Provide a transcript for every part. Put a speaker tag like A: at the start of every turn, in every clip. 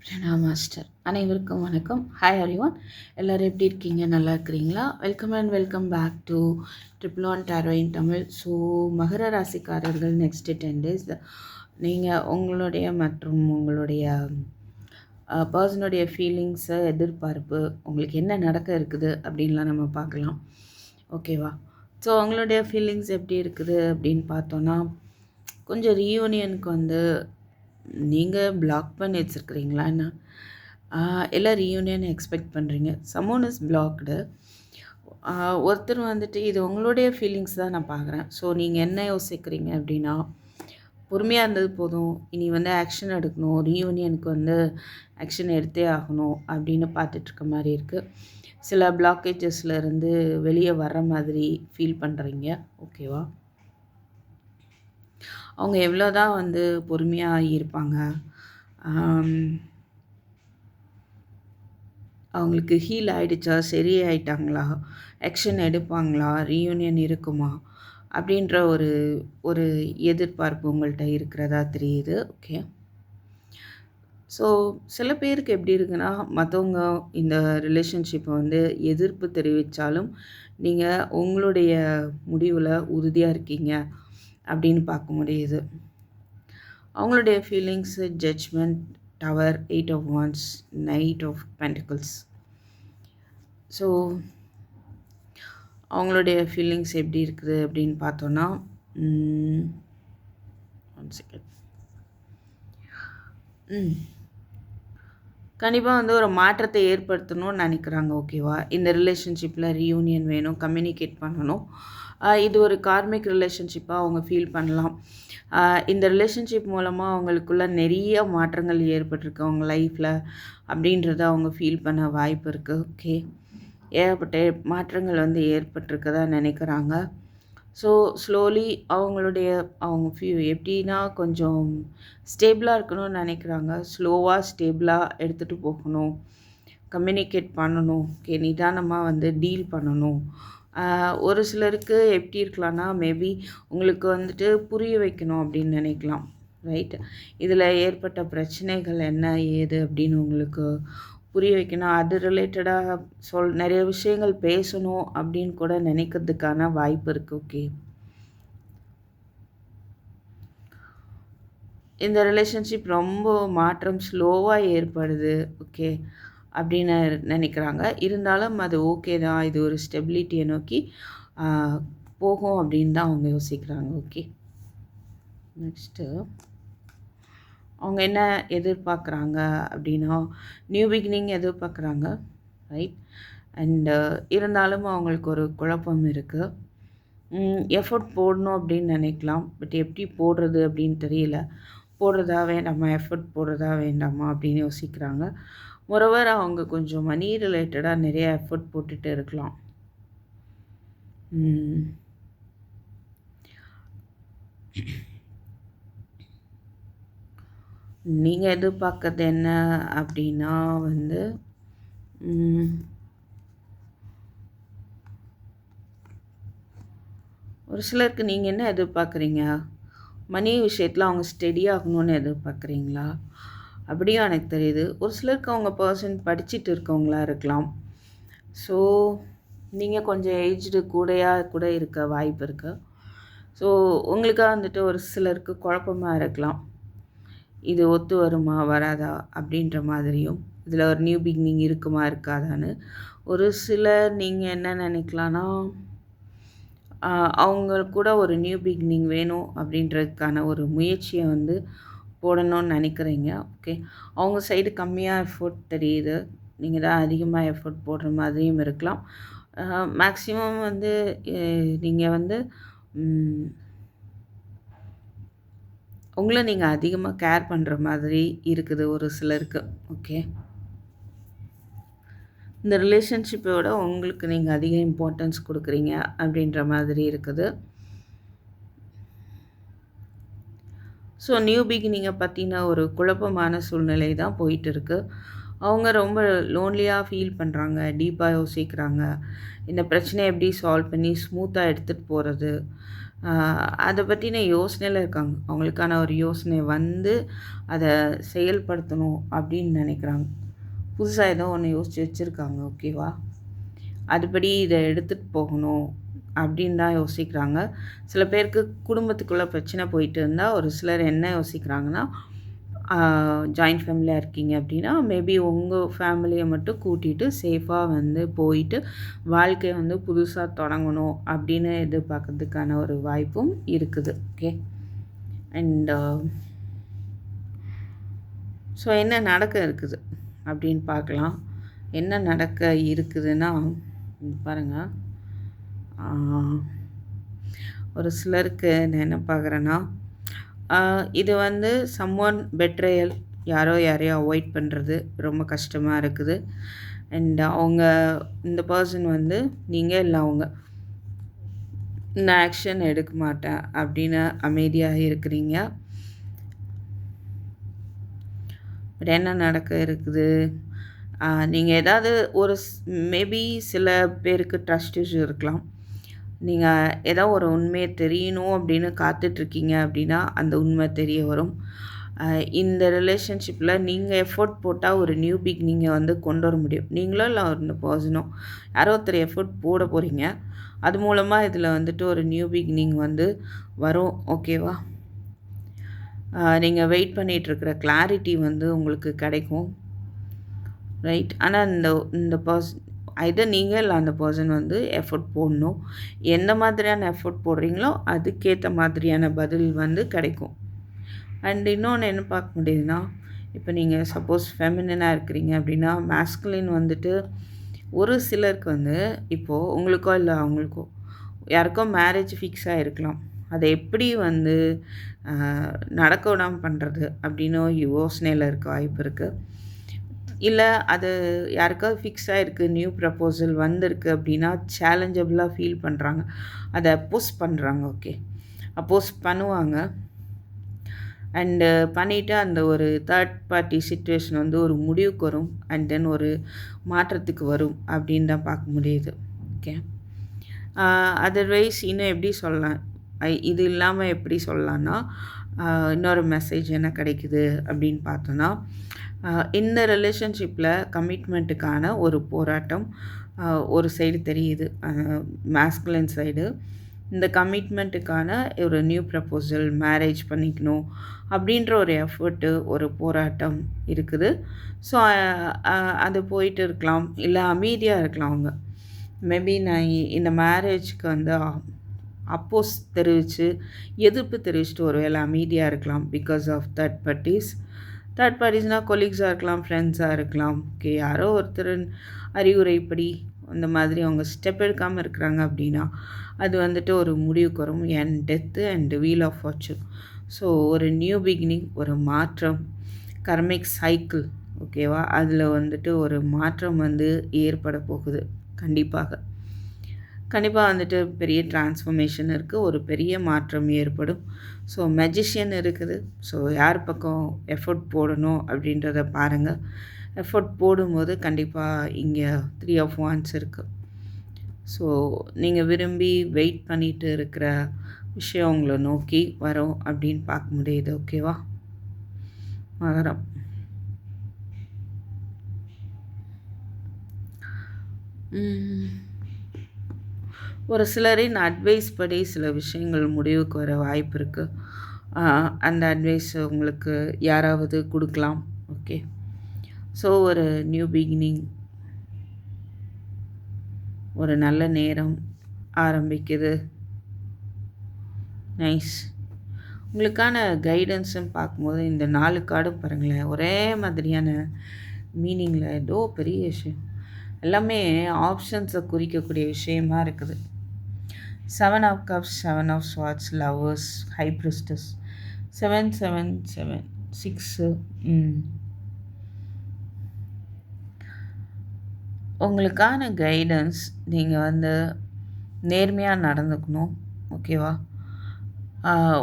A: பிரணா master அனைவருக்கும் வணக்கம். Hi one எல்லோரும் எப்படி இருக்கீங்க? நல்லா இருக்கிறீங்களா? Welcome and welcome back to triple one tarot in Tamil so மகர ராசிக்காரர்கள் நெக்ஸ்ட்டு டென் டேஸ் நீங்கள் உங்களுடைய மற்றும் உங்களுடைய பர்சனுடைய ஃபீலிங்ஸு எதிர்பார்ப்பு உங்களுக்கு என்ன நடக்க இருக்குது அப்படின்லாம் நம்ம பார்க்கலாம். ஓகேவா ஸோ உங்களுடைய ஃபீலிங்ஸ் எப்படி இருக்குது அப்படின்னு பார்த்தோன்னா கொஞ்சம் ரீயூனியனுக்கு வந்து நீங்கள் பிளாக் பண்ணி வச்சுருக்கிறீங்களா என்ன? எல்லாம் ரீயூனியன் எக்ஸ்பெக்ட் பண்ணுறீங்க சமோன் இஸ் பிளாக்டு ஒருத்தர் வந்துட்டு இது உங்களுடைய ஃபீலிங்ஸ் தான் நான் பார்க்குறேன் ஸோ நீங்கள் என்ன யோசிக்கிறீங்க அப்படின்னா பொறுமையாக இருந்தது போதும். இனி வந்து ஆக்ஷன் எடுக்கணும். ரீயூனியனுக்கு வந்து ஆக்ஷன் எடுத்தே ஆகணும் அப்படின்னு பார்த்துட்ருக்க மாதிரி இருக்குது சில பிளாக்கேஜஸ்லேருந்து வெளியே வர்ற மாதிரி ஃபீல் பண்ணுறீங்க ஓகேவா அவங்க எவ்வளோ தான் வந்து பொறுமையாக இருப்பாங்க அவங்களுக்கு ஹீல் ஆகிடுச்சா சரி ஆயிட்டாங்களா ஆக்ஷன் எடுப்பாங்களா ரீயூனியன் இருக்குமா அப்படின்ற ஒரு ஒரு எதிர்பார்ப்பு உங்கள்கிட்ட இருக்கிறதா தெரியுது ஓகே ஸோ சில பேருக்கு எப்படி இருக்குன்னா மற்றவங்க இந்த ரிலேஷன்ஷிப்பை வந்து எதிர்ப்பு தெரிவித்தாலும் நீங்கள் உங்களுடைய முடிவில் உறுதியாக இருக்கீங்க. அப்படின்னு பார்க்க முடியுது. அவங்களுடைய feelings judgement tower eight of wands knight of pentacles so அவங்களுடைய ஃபீலிங்ஸ் எப்படி இருக்குது அப்படின்னு பார்த்தோன்னா ஒன் செகண்ட் ம். கண்டிப்பாக வந்து ஒரு மாற்றத்தை ஏற்படுத்தணும்னு நினைக்கிறாங்க ஓகேவா இந்த ரிலேஷன்ஷிப்பில் ரீயூனியன் வேணும் கம்யூனிகேட் பண்ணணும். இது ஒரு கார்மிக் ரிலேஷன்ஷிப்பாக அவங்க ஃபீல் பண்ணலாம். இந்த ரிலேஷன்ஷிப் மூலமாக அவங்களுக்குள்ள நிறைய மாற்றங்கள் ஏற்பட்டிருக்கு அவங்க லைஃப்பில் அப்படின்றத அவங்க ஃபீல் பண்ண வாய்ப்பு இருக்குது ஓகே ஏகப்பட்ட மாற்றங்கள் வந்து ஏற்பட்டிருக்கதா நினைக்கிறாங்க. ஸோ ஸ்லோலி அவங்களுடைய அவங்க ஃபியூ எப்படின்னா கொஞ்சம் ஸ்டேபிளாக இருக்கணும்னு நினைக்கிறாங்க. ஸ்லோவாக ஸ்டேபிளாக எடுத்துகிட்டு போகணும். கம்யூனிகேட் பண்ணணும். ஓகே நிதானமாக வந்து டீல் பண்ணணும். ஒரு சிலருக்கு எப்படி இருக்கலாம்னா மேபி உங்களுக்கு வந்துட்டு புரிய வைக்கணும் அப்படின்னு நினைக்கலாம் ரைட் இதில் ஏற்பட்ட பிரச்சனைகள் என்ன ஏது அப்படின்னு உங்களுக்கு புரிய வைக்கணும். அது ரிலேட்டடாக சொல் நிறைய விஷயங்கள் பேசணும் அப்படின்னு கூட நினைக்கிறதுக்கான வாய்ப்பு இருக்குது ஓகே இந்த ரிலேஷன்ஷிப் ரொம்ப மாற்றம் ஸ்லோவாக ஏற்படுது ஓகே அப்படின்னு நினைக்கிறாங்க. இருந்தாலும் அது ஓகே தான். இது ஒரு ஸ்டெபிலிட்டியை நோக்கி போகும் அப்படின்னு தான் அவங்க யோசிக்கிறாங்க. ஓகே நெக்ஸ்ட்டு அவங்க என்ன எதிர்பார்க்குறாங்க அப்படின்னா நியூ பிகினிங் எதிர்பார்க்குறாங்க. ரைட் அண்டு இருந்தாலும் அவங்களுக்கு ஒரு குழப்பம் இருக்குது எஃபர்ட் போடணும் அப்படின்னு நினைக்கலாம். பட் எப்படி போடுறது அப்படின்னு தெரியல. போடுறதா வேண்டாமா எஃபர்ட் போடுறதா வேண்டாமா அப்படின்னு யோசிக்கிறாங்க. மொரவர் அவங்க கொஞ்சம் மணி ரிலேட்டடாக நிறைய எஃபர்ட் போட்டுட்டு இருக்கலாம். நீங்கள் எதிர்பார்க்கறது என்ன அப்படின்னா வந்து ஒரு சிலருக்கு நீங்கள் என்ன எதிர்பார்க்குறீங்க? மணி விஷயத்தில் அவங்க ஸ்டெடி ஆகணும்னு எதிர்பார்க்குறீங்களா? அப்படியும் எனக்கு தெரியுது. ஒரு சிலருக்கு அவங்க பர்சன் படிச்சுட்டு இருக்கவங்களா இருக்கலாம். ஸோ நீங்கள் கொஞ்சம் ஏஜ்டு கூடையாக கூட இருக்க வாய்ப்பு இருக்குது ஸோ உங்களுக்காக வந்துட்டு ஒரு சிலருக்கு குழப்பமாக இருக்கலாம். இது ஒத்து வருமா வராதா அப்படின்ற மாதிரியும். இதில் ஒரு நியூ பிகினிங் இருக்குமா இருக்காதான்னு. ஒரு சிலர் நீங்கள் என்ன நினைக்கலான்னா அவங்க கூட ஒரு நியூ பிகினிங் வேணும் அப்படின்றதுக்கான ஒரு முயற்சியை வந்து போடணும்னு நினைக்கிறீங்க. ஓகே அவங்க சைடு கம்மியாக எஃபோர்ட் தெரியுது. நீங்கள் தான் அதிகமாக எஃபோர்ட் போடுற மாதிரியும் இருக்கலாம். மேக்ஸிமம் வந்து நீங்கள் வந்து உங்களை நீங்கள் அதிகமாக கேர் பண்ணுற மாதிரி இருக்குது ஒரு சிலருக்கு. ஓகே இந்த ரிலேஷன்ஷிப்போட உங்களுக்கு நீங்கள் அதிக இம்பார்ட்டன்ஸ் கொடுக்குறீங்க அப்படின்ற மாதிரி இருக்குது. ஸோ நியூ பிகினிங்கை பற்றின ஒரு குழப்பமான சூழ்நிலை தான் போயிட்டு இருக்குது அவங்க ரொம்ப லோன்லியாக ஃபீல் பண்ணுறாங்க டீப்பாக யோசிக்கிறாங்க. இந்த பிரச்சனையை எப்படி சால்வ் பண்ணி ஸ்மூத்தாக எடுத்துகிட்டு போகிறது அதை பற்றின யோசனையில் இருக்காங்க. அவங்களுக்கான ஒரு யோசனை வந்து அதை செயல்படுத்தணும் அப்படின்னு நினைக்கிறாங்க. புதுசாக ஏதோ ஒன்று யோசித்து வச்சுருக்காங்க ஓகேவா அதுபடி இதை எடுத்துகிட்டு போகணும். அப்படின்னு தான் யோசிக்கிறாங்க. சில பேருக்கு குடும்பத்துக்குள்ளே பிரச்சனை போயிட்டு இருந்தால் ஒரு சிலர் என்ன யோசிக்கிறாங்கன்னா ஜாயிண்ட் ஃபேமிலியாக இருக்கீங்க அப்படின்னா மேபி உங்கள் ஃபேமிலியை மட்டும் கூட்டிகிட்டு சேஃபாக வந்து போயிட்டு வாழ்க்கையை வந்து புதுசாக தொடங்கணும் அப்படின்னு எதிர்பார்க்கறதுக்கான ஒரு வாய்ப்பும் இருக்குது. ஓகே அண்ட் ஸோ என்ன நடக்க இருக்குது அப்படின்னு பார்க்கலாம். என்ன நடக்க இருக்குதுன்னா பாருங்கள் ஒரு சிலருக்கு நான் என்ன பார்க்குறேன்னா இது வந்து சம் ஒன் பெட்ரையல் யாரோ யாரையோ அவாய்ட் பண்ணுறது ரொம்ப கஷ்டமாக இருக்குது. அண்ட் அவங்க இந்த பர்சன் வந்து நீங்கள் இல்லை அவங்க. இந்த ஆக்ஷன் எடுக்க மாட்டேன் அப்படின்னு அமைதியாக இருக்கிறீங்க. பட் என்ன நடக்க இருக்குது? நீங்கள் ஏதாவது ஒரு மேபி சில பேருக்கு ட்ரஸ்ட் இஷ்யூ இருக்கலாம். நீங்கள் ஏதோ ஒரு உண்மையை தெரியணும் அப்படின்னு காத்துட்ருக்கீங்க அப்படின்னா அந்த உண்மை தெரிய வரும். இந்த ரிலேஷன்ஷிப்பில் நீங்கள் எஃபோர்ட் போட்டால் ஒரு நியூ பிக் நீங்கள் வந்து கொண்டு வர முடியும். நீங்களோ இல்லை ஒரு பர்சனோ யாரோ ஒருத்தர் எஃபோர்ட் போட போகிறீங்க அது மூலமாக இதில் வந்துட்டு ஒரு நியூ பிகினிங் வந்து வரும். ஓகேவா நீங்கள் வெயிட் பண்ணிகிட்ருக்கிற கிளாரிட்டி வந்து உங்களுக்கு கிடைக்கும். ரைட் ஆனால் இந்த இந்த பர்சன் ஐதர் நீங்கள் இல்லை அந்த பர்சன் வந்து எஃபர்ட் போடணும். எந்த மாதிரியான எஃபர்ட் போடுறீங்களோ அதுக்கேற்ற மாதிரியான பதில் வந்து கிடைக்கும். அண்ட் இன்னொன்று என்ன பார்க்க முடியுதுன்னா இப்போ நீங்கள் சப்போஸ் ஃபெமினாக இருக்கிறீங்க அப்படின்னா மேஸ்குலின் வந்துட்டு ஒரு சிலருக்கு வந்து இப்போது உங்களுக்கோ இல்லை அவங்களுக்கோ யாருக்கோ மேரேஜ் ஃபிக்ஸ் ஆகிருக்கலாம் அதை எப்படி வந்து நடக்க விடாமல் பண்ணுறது அப்படின்னு யோசனையில் இருக்க வாய்ப்பு இருக்குது இல்லை அது யாருக்காவது ஃபிக்ஸ் ஆகிருக்கு நியூ ப்ரப்போசல் வந்திருக்கு அப்படின்னா சேலஞ்சபிளாக ஃபீல் பண்ணுறாங்க அதை அப்போஸ் பண்ணுறாங்க ஓகே அப்போஸ் பண்ணுவாங்க. அண்டு பண்ணிவிட்டு அந்த ஒரு தேர்ட் பார்ட்டி சுச்சுவேஷன் வந்து ஒரு முடிவுக்கு வரும். அண்ட் தென் ஒரு மாற்றத்துக்கு வரும் அப்படின்னு தான் பார்க்க முடியுது ஓகே அதர்வைஸ் இன்னும் எப்படி சொல்லலாம்? இது இல்லாமல் எப்படி சொல்லலான்னா இன்னொரு மெசேஜ் என்ன கிடைக்குது அப்படின்னு பார்த்தோன்னா இந்த ரிலேஷன்ஷிப்பில் கமிட்மெண்ட்டுக்கான ஒரு போராட்டம் ஒரு சைடு தெரியுது. மேஸ்குலன் சைடு இந்த கமிட்மெண்ட்டுக்கான ஒரு நியூ ப்ரப்போசல் மேரேஜ் பண்ணிக்கணும் அப்படின்ற ஒரு எஃபர்ட்டு ஒரு போராட்டம் இருக்குது. ஸோ அது போயிட்டு இருக்கலாம். இல்லை அமைதியாக இருக்கலாம் அவங்க. மேபி நான் இந்த மேரேஜ்க்கு வந்து அப்போஸ் தெரிவித்து எதிர்ப்பு தெரிவிச்சுட்டு ஒரு வேளை அமைதியாக இருக்கலாம் because of that parties third பார்ட்டிஸ்னால் கொலீக்ஸாக இருக்கலாம் ஃப்ரெண்ட்ஸாக இருக்கலாம். ஓகே யாரோ ஒருத்தர் அறிவுரைப்படி அந்த மாதிரி அவங்க ஸ்டெப் எடுக்காமல் இருக்கிறாங்க அப்படின்னா அது வந்துட்டு ஒரு முடிவுக்கு வரும். என் death and wheel of fortune so ஒரு நியூ பிகினிங் ஒரு மாற்றம் கர்மிக் சைக்கிள் ஓகேவா அதில் வந்துட்டு ஒரு மாற்றம் வந்து ஏற்பட போகுது. கண்டிப்பாக. கண்டிப்பாக வந்துட்டு பெரிய டிரான்ஸ்ஃபர்மேஷன் இருக்குது ஒரு பெரிய மாற்றம் ஏற்படும். ஸோ மெஜிஷியன் இருக்குது. ஸோ யார் பக்கம் எஃபர்ட் போடணும் அப்படின்றத பாருங்கள் எஃபர்ட் போடும்போது கண்டிப்பாக இங்கே த்ரீ ஆஃப் ஒன்ஸ் இருக்குது ஸோ நீங்கள் விரும்பி வெயிட் பண்ணிட்டு இருக்கிற விஷயம் உங்களை நோக்கி வரும் அப்படின்னு பார்க்க முடியுது. ஓகேவா மகரம். ஒரு சிலரின் அட்வைஸ் படி சில விஷயங்கள் முடிவுக்கு வர வாய்ப்பு இருக்குது அந்த அட்வைஸ் உங்களுக்கு யாராவது கொடுக்கலாம். ஓகே ஸோ ஒரு நியூ பிகினிங் ஒரு நல்ல நேரம் ஆரம்பிக்குது. நைஸ் உங்களுக்கான கைடன்ஸும் பார்க்கும்போது இந்த நாலு கார்டும் பாருங்களேன் ஒரே மாதிரியான மீனிங்கில் ஏதோ பெரிய விஷயம். எல்லாமே ஆப்ஷன்ஸை குறிக்கக்கூடிய விஷயமா இருக்குது. Seven of cups seven of swords lovers high priestess seven seven seven six உங்களுக்கான கைடன்ஸ் நீங்கள் வந்து நேர்மையாக நடந்துக்கணும் ஓகேவா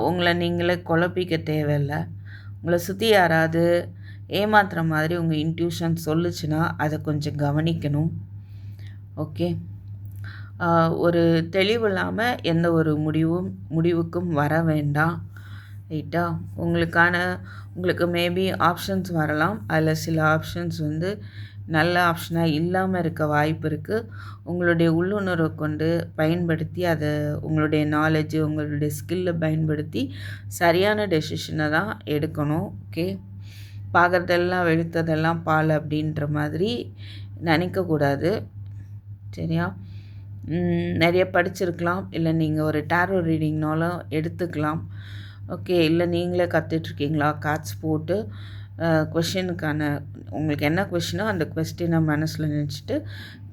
A: உங்களை நீங்களே குழப்பிக்க தேவையில்லை. உங்களை சுற்றி யாராவது ஏமாத்துகிற மாதிரி உங்கள் இன்ட்யூஷன் சொல்லுச்சுன்னா அதை கொஞ்சம் கவனிக்கணும் ஓகே ஒரு தெளிவு இல்லாமல் எந்த ஒரு முடிவும் முடிவுக்கும் வர வேண்டாம். ரைட்டா? உங்களுக்கான உங்களுக்கு மேபி ஆப்ஷன்ஸ் வரலாம். அதில் சில ஆப்ஷன்ஸ் வந்து நல்ல ஆப்ஷனாக இல்லாமல் இருக்க வாய்ப்பு இருக்குது உங்களுடைய உள்ளுணர்வை கொண்டு பயன்படுத்தி அதை உங்களுடைய நாலேஜு உங்களுடைய ஸ்கில்லை பயன்படுத்தி சரியான டெசிஷனை தான் எடுக்கணும். ஓகே பார்க்குறதெல்லாம் வெளுத்ததெல்லாம் பால் அப்படின்ற மாதிரி நினைக்கக்கூடாது. சரியா? நிறைய படிச்சிருக்கலாம். இல்லை நீங்கள் ஒரு டேரோ ரீடிங்னாலும் எடுத்துக்கலாம். ஓகே இல்லை நீங்களே கற்றுட்ருக்கீங்களா கார்ட்ஸ் போட்டு கொஷினுக்கான உங்களுக்கு என்ன கொஷினோ அந்த கொஸ்டினை மனசில் நினச்சிட்டு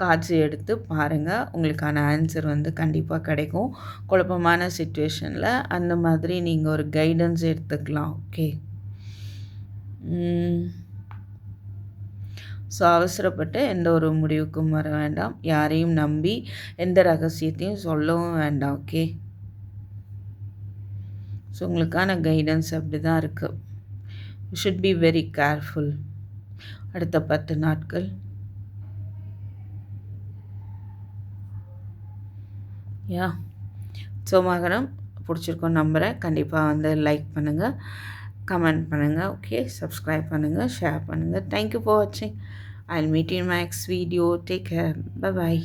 A: காட்சி எடுத்து பாருங்கள் உங்களுக்கான ஆன்சர் வந்து கண்டிப்பாக கிடைக்கும். குழப்பமான சுச்சுவேஷனில் அந்த மாதிரி நீங்கள் ஒரு கைடன்ஸ் எடுத்துக்கலாம். ஓகே ஸோ அவசரப்பட்டு எந்த ஒரு முடிவுக்கும் வர வேண்டாம். யாரையும் நம்பி எந்த ரகசியத்தையும் சொல்லவும் வேண்டாம் ஓகே? ஸோ உங்களுக்கான கைடன்ஸ் அப்படி தான் இருக்குது ஷுட் பி வெரி கேர்ஃபுல் அடுத்த பத்து நாட்கள். யா. ஸோ மகனம் பிடிச்சிருக்கோம் நம்புகிறேன் கண்டிப்பாக வந்து லைக் பண்ணுங்கள் கமெண்ட் பண்ணுங்கள் ஓகே சப்ஸ்கிரைப் பண்ணுங்கள் ஷேர் பண்ணுங்கள் தேங்க்யூ ஃபார் வாட்சிங் I meet in my next video take care bye bye